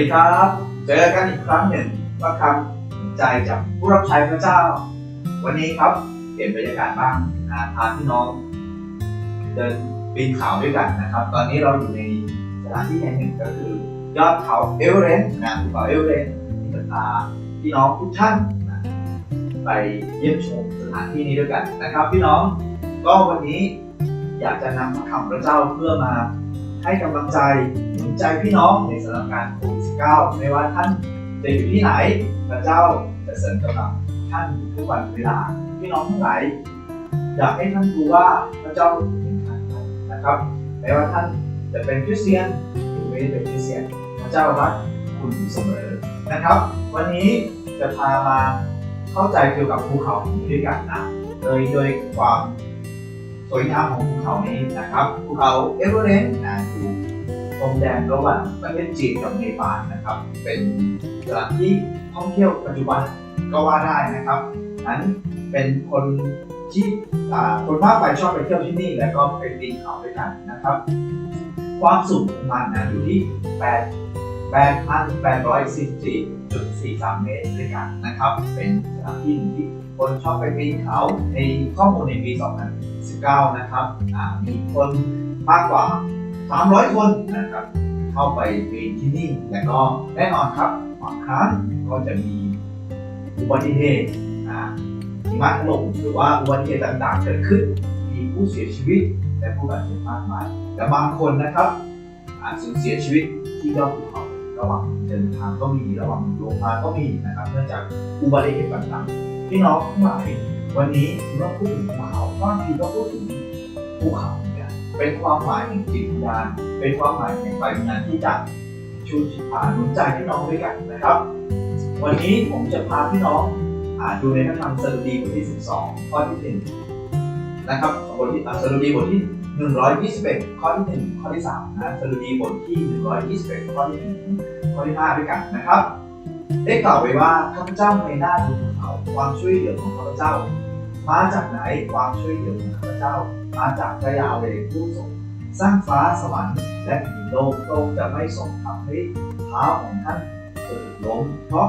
ดีครับ เจอกันอีกครั้งหนึ่งว่าคำใจจากผู้รับใช้พระเจ้า วันนี้ครับเปลี่ยนบรรยากาศบ้างนะพาพี่น้อง เดินปีนเขาด้วยกันนะครับ ตอนนี้เราอยู่ในสถานที่แห่งหนึ่งก็คือยอดเขาเอเวอเรสต์นะภูเขาเอเวอเรสต์ที่จะพาพี่น้องทุกท่านนะไปเยี่ยมชมสถานที่นี้ด้วยกันนะครับ พี่น้องก็วันนี้อยากจะนำพระคำพระเจ้าเพื่อมาให้กำลังใจหนุนใจพี่น้องในสถานการณ์โควิด -19 ไม่ว่าท่านจะอยู่ที่ไหนพระเจ้าจะเสริมกำลังท่านทุกวันเวลาพี่น้องทั้งหลายอยากให้ท่านรู้ว่าพระเจ้าเป็นท่านนะครับไม่ว่าท่านจะเป็นคริสเตียนหรือไม่เป็นคริสเตียนพระเจ้ารักคุณอยู่เสมอนะครับ วันนี้จะพามาเข้าใจเกี่ยวกับภูเขาด้วยกันนะโดยโดยความสวยงามของภูเขานี้นะครับภูเขาเอเวอเรสต์นะอยู่ พรมแดนระหว่างประเทศจีนกับเนปาลนะครับ เป็นสถานที่ท่องเที่ยวปัจจุบันก็ว่าได้นะครับนั้นเป็นคนที่คนมากไปชอบไปเที่ยวที่นี่ แล้วก็ไปปีนเขาด้วยกันนะครับ ความสูงของมันนะอยู่ที่8 8,844.43 เมตรด้วยกันนะครับ เป็นสถานที่ที่คนชอบไปปีนเขาในข้อมูลในปี 2019 นะครับมีคนมากกว่า 300 คนนะครับ เข้าไปปีนที่นี่ และก็แน่นอนครับบางครั้งก็จะมีอุบัติเหตุอ่าหิมะถล่มหรือว่าอุบัติเหตุต่างๆ เกิดขึ้น มีผู้เสียชีวิตและผู้บาดเจ็บมากมายแต่บางคนนะครับอาจสูญเสียชีวิตที่ยอดภูเขาระหว่างเดินทางก็มีระหว่างลงมาก็มีนะครับเนื่องจากอุบัติเหตุต่างๆพี่น้องทั้งหลายวันนี้เมื่อพูดถึงภูเขาบางทีก็พูดถึงภูเขา เป็นความหมายแห่งจิตวิญญาณเป็นความหมายแห่งไฟวิญญาณที่จะชูชิพาหนุนใจพี่น้องด้วยกันนะครับ วันนี้ผมจะพาพี่น้องอ่านดูในพระธรรมสดุดีบทที่ 12 ข้อที่หนึ่งนะครับบทที่อ่าสดุดีบทที่ 121 ข้อที่ 1 ข้อที่3นะสดุดีบทที่ 121 ข้อที่1ข้อที่ 5 ด้วยกันนะครับ ได้กล่าวไว้ว่าข้าพเจ้าในหน้าดูภูเขาความช่วยเหลือของข้าพเจ้า มาจากไหนความช่วยเหลือของข้าพเจ้า มาจากพระยาเวผู้ทรงสร้างฟ้าสวรรค์และแผ่นดินโลกโลกจะไม่ทรงทำให้เท้าของท่านสะดุดล้มเพราะ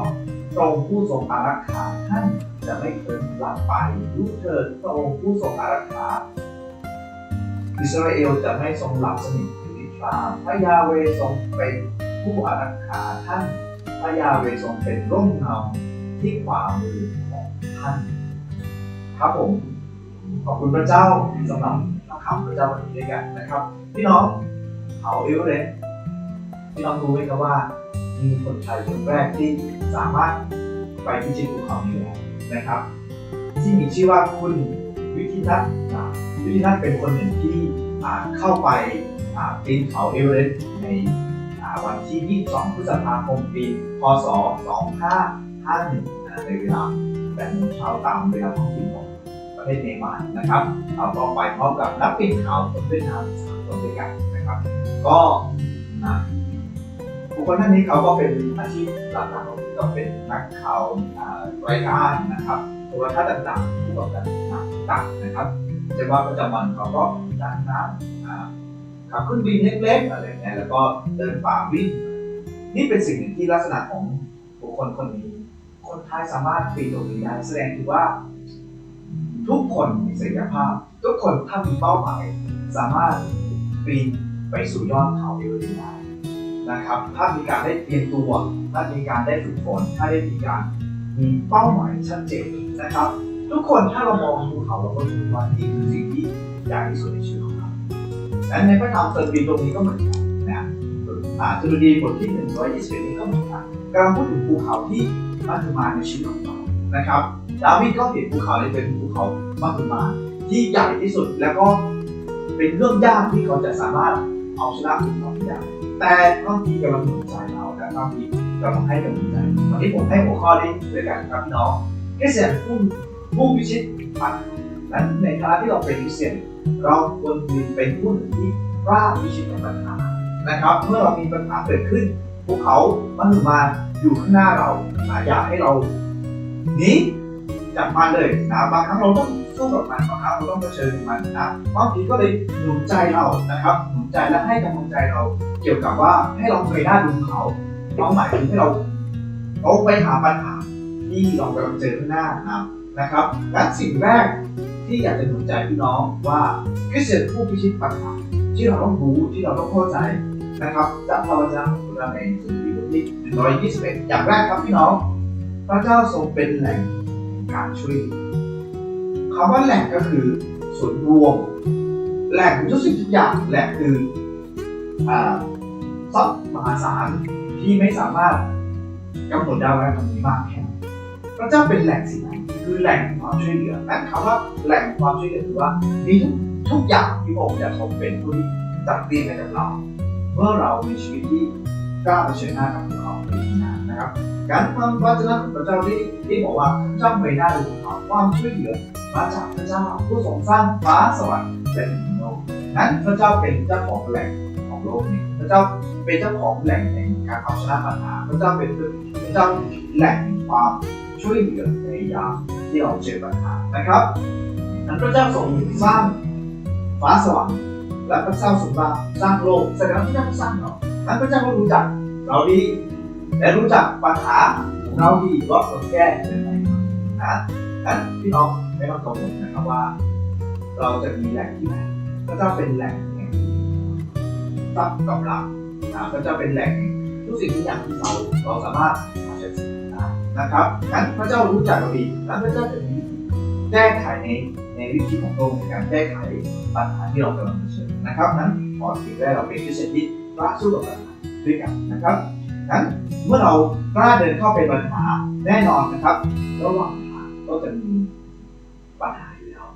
พระองค์ผู้ทรงอารักขาท่านจะไม่เคยหลับไปรู้เถิดพระองค์ผู้ทรงอารักขาอิสราเอลจะไม่ทรงหลับสนิทอยู่ในตราพระยาเวทรงเป็นผู้อารักขาท่านพระยาเวทรงเป็นร่มเงาที่ขวามือของท่านครับผม ขอบคุณพระเจ้าสำหรับพระคำพระเจ้าวันนี้ด้วยกันนะครับ พี่น้องเขาเอเวอเรสต์พี่น้องรู้ไหมครับว่า มีคนไทยคนแรกที่สามารถไปพิชิตภูเขานี้แล้วนะครับ ที่มีชื่อว่าคุณวิทิทัศน์วิทิทัศน์เป็นคนหนึ่งที่เข้าไปปีนเขาเอเวอเรสต์ในวันที่ 22 พฤษภาคม ปี พศ 2551 ในเวลา8โมงเช้าตามเวลาท้องถิ่นของ ทศเนปาลนะครับเราก็ไปพร้อมกับนักปีนเขาคนเวียดนามสามคนด้วยกันนะครับ ก็บุคคลท่านนี้เขาก็เป็นอาชีพหลักๆของก็เป็นนักข่าวรายการนะครับโทรทัศน์ต่างๆผู้ประกอบการต่างๆนะครับจะว่าประจำวันเขาก็ดำน้ำขับเครื่องบินเล็กๆอะไรเงี้ยแล้วก็เดินป่าวิ่งนี่เป็นสิ่งหนึ่งที่ลักษณะของบุคคลคนนี้ คนไทยสามารถปีนตรงนี้ได้แสดงถึงว่า ทุกคนมีศักยภาพ ทุกคนถ้ามีเป้าหมาย สามารถปีนไปสู่ยอดเขาเอเวอเรสต์ได้นะครับ ถ้ามีการได้เตรียมตัว ถ้ามีการได้ฝึกฝน ถ้าได้มีการมีเป้าหมายชัดเจนนะครับ ทุกคนถ้าเรามองภูเขาเราก็รู้ว่านี่คือสิ่งที่ใหญ่ที่สุดในชีวิตของเราและในพระธรรมสดุดีตรงนี้ก็เหมือนกันนะอ่าสดุดีบทที่121นี้ก็เหมือนกันกำลังพูดถึงภูเขาที่มัจจุมาในชีวิตของเรา นะครับ ดาวิดก็เห็นภูเขานี้เป็นภูเขามัจจุมาที่ใหญ่ที่สุดแล้วก็เป็นเรื่องยากที่เขาจะสามารถเอาชนะภูเขาได้แต่บางทีกำลังหนุนใจเราและบางทีกำลังให้กำลังใจวันนี้ผมให้หัวข้อนี้ด้วยกันครับพี่น้องคริสเตียนผู้ผู้พิชิตปัญหานั้นในฐานะที่เราเป็นคริสเตียนเราควรเป็นผู้หนึ่งที่กล้าพิชิตปัญหานะครับ เมื่อเรามีปัญหาเกิดขึ้นภูเขามันมาอยู่ข้างหน้าเราอยากให้เรา หนีจากมันเลยนะบางครั้งเราต้องสู้กับมันบางครั้งเราต้องเผชิญกับมันนะบางทีก็เลยหนุนใจเรานะครับหนุนใจและให้กำลังใจเรา เกี่ยวกับว่าให้เราเคยหน้าดูเขาน้องหมายถึงให้เราเอาไปหาปัญหาที่เรากำลังเจอข้างหน้านะครับนะครับและสิ่งแรกที่อยากจะหนุนใจพี่น้องว่าคริสเตียนผู้พิชิตปัญหาที่เราต้องรู้ที่เราต้องเข้าใจนะครับจากพระวจนะของพระในสุนทรีบทที่หนึ่งร้อยยี่สิบเอ็ดอย่างแรกครับพี่น้อง พระเจ้าทรงเป็นแหล่งการช่วยเหลือคำว่าแหล่งก็คือส่วนรวม แหล่งขอทุกสิ่งทุกอย่างแหล่งคือทรัพย์มหาศาลที่ไม่สามารถกำหนดได้ว่ามันมีมากแค่ไหนพระเจ้าเป็นแหล่งสิ่งนั้นคือแหล่งความช่วยเหลือและคำว่าแหล่งความช่วยเหลือคือว่ามีทุกทุกอย่างที่พระองค์จะทรงเป็นผู้ที่จัดเตรียมให้กับเรา เมื่อเรามีชีวิตที่กล้าเผชิญหน้ากับ นะครับ การความวจนะของพระเจ้าที่ที่บอกว่าพระเจ้าไม่ได้ดูเขาความช่วยเหลือมาจากพระเจ้าผู้ทรงสร้างฟ้าสวรรค์และแผ่นดินโลกนั้นพระเจ้าเป็นเจ้าของแหล่งของโลกนี้พระเจ้าเป็นเจ้าของแหล่งแห่งการเอาชนะปัญหา พระเจ้าเป็นพระเจ้าแหล่งความช่วยเหลือในยามที่เราเจอปัญหานะครับนั้นพระเจ้าทรงสร้างฟ้าสวรรค์และพระเจ้าทรงสร้างสร้างโลกแสดงว่าพระเจ้าสร้างเรานั้นพระเจ้าก็รู้จักเราดี และรู้จักปัญหาของเราดีว่าควรแก้ยังไงนะนั้นพี่น้องไม่ต้องกังวลนะครับว่า เราจะมีแหล่งที่ไหนพระเจ้าเป็นแหล่งแห่งทรัพย์กำลังนะพระเจ้าเป็นแหล่งทุกสิ่งทุกอย่างที่เราเราสามารถมาใช้สิ่งได้นะครับงั้นพระเจ้ารู้จักเราดีแล้วพระเจ้าจะมีแก้ไขในในวิธีของพระองค์ในการแก้ไขปัญหาที่เรากำลังเผชิญนะครับนั้นขอสิ่งแรกเราเป็นคริสเตียนที่กล้าสู้กับปัญหาด้วยกันนะครับ นั้นเมื่อเรากล้าเดินเข้าไปปัญหาแน่นอนนะครับ ระหว่างทางก็จะมีปัญหาอยู่แล้ว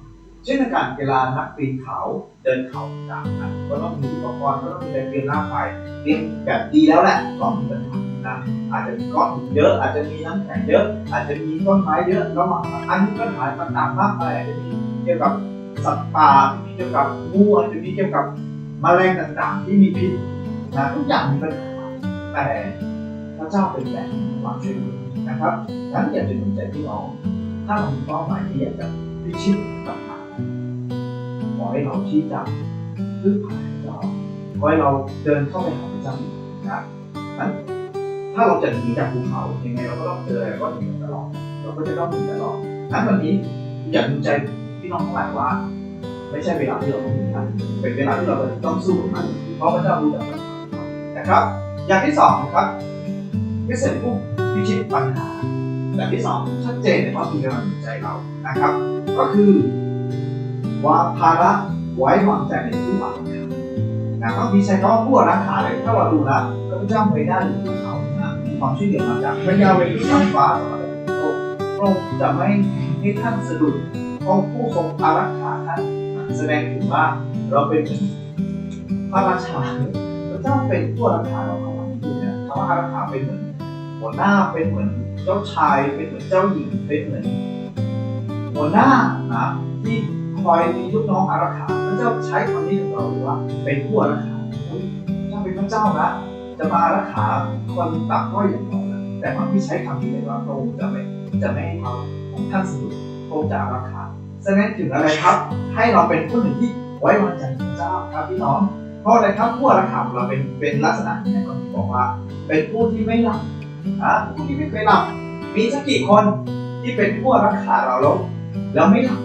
เช่นการเวลานักปีนเขาเดินเขาต่างกันก็ต้องมีอุปกรณ์ก็ต้องมีอะไรเตรียมหน้าไฟเตรียมแบบดีแล้วแหละก็มีปัญหานะอาจจะมีก้อนหินเยอะ อาจจะมีน้ำแข็งเยอะ อาจจะมีต้นไม้เยอะระหว่างทางอันนี้ปัญหาต่างๆมากมายอาจจะมีเกี่ยวกับสัตว์ป่ามีเกี่ยวกับงูอาจจะมีเกี่ยวกับแมลงต่างๆ ที่มีพิษนะทุกอย่างมีปัญหา แต่พระเจ้าเป็นแหล่งความช่วยเหลือนะครับนั้นอยากจะหนุนใจพี่น้อง ถ้าเรามีเป้าหมายที่อยากจะพิชิตปัญหาขอให้เราที่จะพึ่งพาพระเจ้าขอให้เราเดินเข้าไปหาพระเจ้านะนั้นถ้าเราจะหนีจากภูเขายังไงเราก็ต้องเจออะไรก็หนีตลอด เราก็จะต้องหนีตลอดนั้นวันนี้อยากหนุนใจพี่น้องทั้งหลายว่า ไม่ใช่เวลาที่เราต้องหนีนะเป็นเวลาที่เราต้องสู้กับมันเพราะพระเจ้ารู้จักปัญหานะครับ อย่างที่สองนะครับพิเศษผู้พิชิตปัญหาอย่ที่สองชัดเจนในความคิดกำลังใจเรานะครับ ก็คือวางภาระไว้วางใจในผู้วางขานะบางทีใช้คำว่าผู้รักขาเลยถ้าเราดูนะพระเจ้าไม่ได้อยู่ที่เขานะมีความช่วยเหลือมาจากพระยาเวที่สร้างฟ้าสวรรค์และโลกพระองค์จะไม่ให้ท่านสะดุดเพราะผู้ทรงอารักขาท่านแสดงถึงว่าเราเป็นพระราชาเลยพระเจ้าเป็นผู้รักษาเรา คำว่าอารักขาเป็นเหมือน หัวหน้าเป็นเหมือนเจ้าชาย เป็นเหมือนเจ้าหญิงเป็นเหมือน หัวหน้านะที่คอยมีลูกน้องอารักขาพระเจ้าใช้คำนี้กับเราว่า เป็นผู้อารักขาเฮ้ยเจ้าเป็นพระเจ้านะจะมาอารักขาคนตักก็อยอย่างเรานะแต่บางที่ใช้คำนี้เลยว่าพระองค์จะไม่จะไม่ให้เขาของท่านสะดุดพระองค์จะอารักขาแสดงถึงอะไรครับ ให้เราเป็นผู้หนึ่งที่ไว้วางใจพระเจ้าครับพี่น้อง เพราะอะไรครับผู้อารักขาเราเป็นเป็นลักษณะอย่างนี้ก็บอกว่า เป็นผู้ที่ไม่หลับนะผู้ที่ไม่เคยหลับ มีสักกี่คนที่เป็นผู้รักขาเราแล้วแล้วไม่หลับ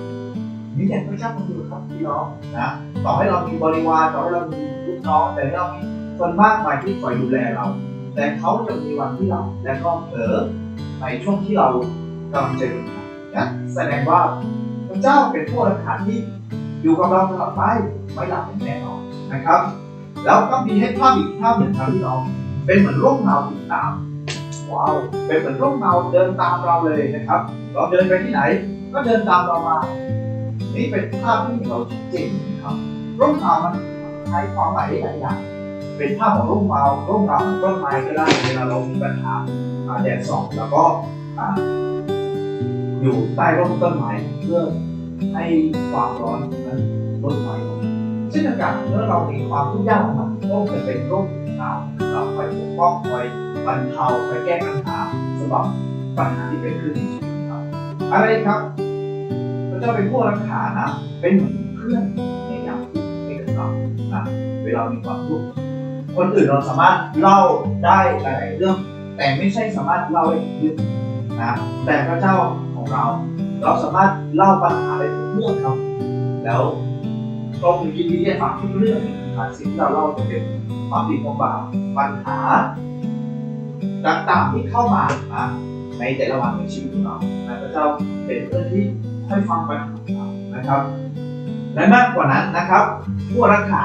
มีแต่พระเจ้าคนเดียวครับพี่น้องนะต่อให้เรามีบริวารต่อให้เรามีลูกน้องแต่เรามีคนมากมายที่คอยดูแลเรา แต่เขาจะมีวันที่เราและก็เผลอในช่วงที่เรากำลังเจอปัญหานะแสดงว่าพระเจ้าเป็นผู้รักขาที่อยู่กับเราตลอดไปไม่หลับแน่นอน นะครับ แล้วก็มีให้ภาพอีกภาพหนึ่งครับพี่น้องเป็นเหมือนร่มเงาติดตามว้าวเป็นเหมือนร่มเงาเดินตามเราเลยนะครับ เราเดินไปที่ไหน ก็เดินตามเรามา นี่เป็นภาพที่เราชัดเจนะครับร่มเงามันใช้ความหมายได้หลายอย่างเป็นภาพของร่มเงาร่มเงาของต้นไม้ก็ได้เวลาเรามีปัญหาแดดส่องแล้วก็ออยู่ใต้ร่มต้นไม้เพื่อให้ความร้อนนั้นลดน้อย ลงเช่นเดียวกันเมื่อเรามีความทุกข์ยากลำบากก็จะเป็นโรคเราเราคอยปกป้องคอยบรรเทาคอยแก้ปัญหาสำหรับปัญหาที่เกิดขึ้นในชีวิตเราอะไรครับพระเจ้าเป็นผู้รักษานะเป็นเหมือนเพื่อนในยามทุกข์ให้กับเรานะเวลามีความทุกข์คนอื่นเราสามารถเล่าได้หลายๆเรื่อง แต่ไม่ใช่สามารถเล่าได้ทุกเรื่องนะแต่พระเจ้าของเรา เราสามารถเล่าปัญหาได้ทุกเรื่องครับแล้ว ตรงยินดีที่จะฟังทุกเรื่องสิ่งที่เราเล่าจะเป็นความดีความบาปปัญหาต่างๆที่เข้ามาในแต่ละวันในชีวิตของเรานะพระเจ้าเป็นเพื่อนที่ให้ฟังปัญหาของเรานะครับ และมากกว่านั้นนะครับ ผู้รักษา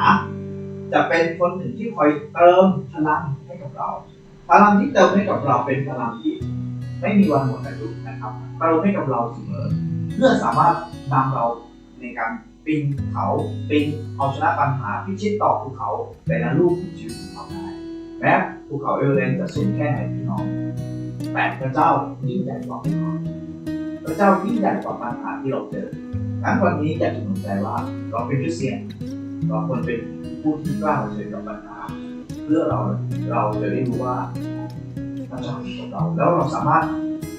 จะเป็นคนหนึ่งที่คอยเติมพลังให้กับเราพลังที่เติมให้กับเราเป็นพลังที่ไม่มีวันหมดอายุนะครับเติมให้กับเราเสมอเพื่อสามารถนำเราในการ ปีนเขาปีนเอาชนะปัญหาพิชิตต่อภูเขาแต่ละลูกของชีวิตของเราได้แม้ภูเขาเอเวอเรสต์จะสูงแค่ไหนพี่น้องแต่พระเจ้ายิ่งใหญ่กว่าภูเขาพระเจ้ายิ่งใหญ่กว่าปัญหาที่เราเจองั้นวันนี้อยากจะหนุนใจว่าเราเป็นคริสเตียนเราควรเป็นผู้ที่กล้าเผชิญกับปัญหา เพื่อเราเราจะได้รู้ว่าพระเจ้าอยู่กับเราแล้วเราสามารถ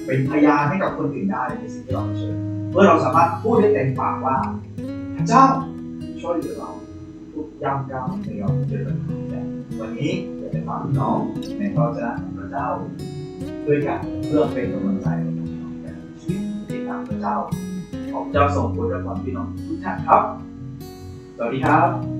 เป็นพยานให้กับคนอื่นได้ในสิ่งที่เราเผชิญเมื่อเราสามารถพูดได้เต็มปากว่า เจ้าช่วยเหลือเราทุกย่างก้าวในเราเจอปัญหาแต่วันนี้อยากจะฝากน้องในพระเจ้าของพระเจ้าด้วยกันเพื่อเป็นกำลังใจให้น้องในชีวิตที่ตามพระเจ้าของเจ้าส่งผลรับความพี่น้องทุกท่านครับสวัสดีครับ